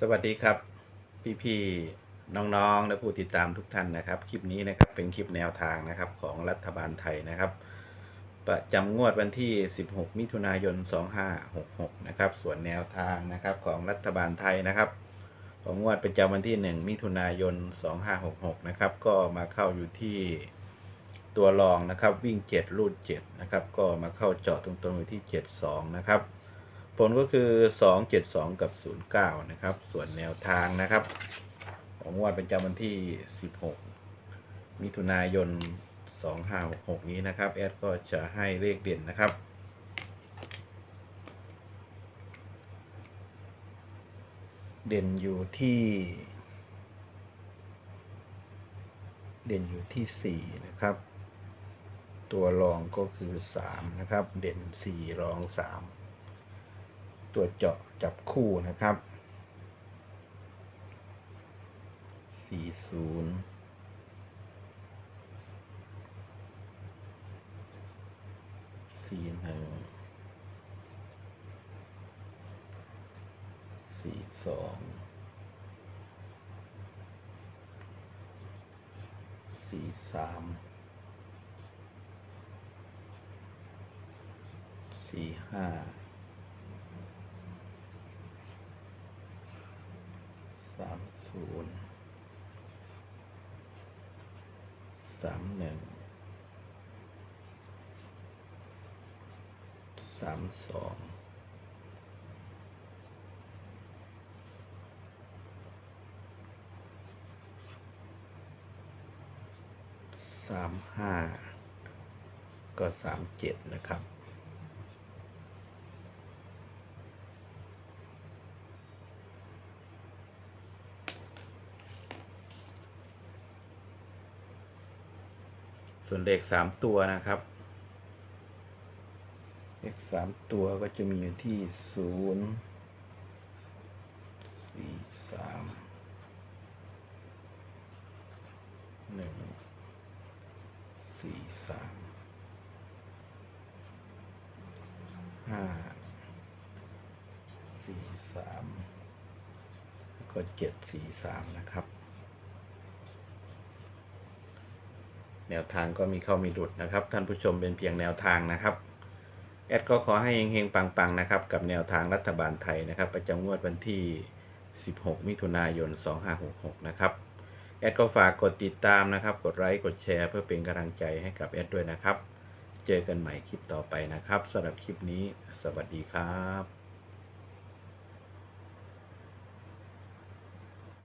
สวัสดีครับ พี่ๆน้องๆ และผู้ติดตามทุกท่านนะครับ คลิปนี้นะครับเป็นคลิปแนวทางนะครับของรัฐบาลไทยนะครับ ประจำงวดวันที่ 16 มิถุนายน 2566 นะครับ ส่วนแนวทางนะครับของรัฐบาลไทยนะครับ ของงวดประจำวันที่ 1 มิถุนายน 2566 นะครับ ก็มาเข้าอยู่ที่ตัวรองนะครับวิ่ง 7 รูด7นะครับ ก็มาเข้าเจาะตรงๆอยู่ที่ 72 นะครับ ผลก็คือ 272 กับ 09 นะครับ ส่วนแนวทางนะครับ ของงวดประจำวันที่ 16 มิถุนายน 2566 นี้นะครับ แอดก็จะให้เลขเด่นนะครับ เด่นอยู่ที่ เด่นอยู่ที่ 4 นะครับ ตัวรองก็คือ 3 นะครับ เด่น 4 รอง 3 ตัวเจาะจับคู่นะครับ 40สี่หนึ่งสี่สองสี่สามสี่ห้า สามศูนย์สามหนึ่งสามสองสามห้าก็สามเจ็ดนะครับ ส่วนเลขสามตัวนะครับ เลขสามตัวก็จะมีอยู่ที่ศูนย์สี่สามหนึ่งสี่สามห้าสี่สามก็เจ็ดสี่สามนะครับ แนวทางก็มีเข้ามีหลุดนะครับ ท่านผู้ชมเป็นเพียงแนวทางนะครับ แอดก็ขอให้เฮงๆปังๆนะครับ กับแนวทางรัฐบาลไทยนะครับ ประจำงวดวันที่ 16 มิถุนายน 2566 นะครับ แอดก็ฝากกดติดตามนะครับ กดไลค์กดแชร์เพื่อเป็นกำลังใจให้กับแอดด้วยนะครับ เจอกันใหม่คลิปต่อไปนะครับสำหรับคลิปนี้ สวัสดีครับ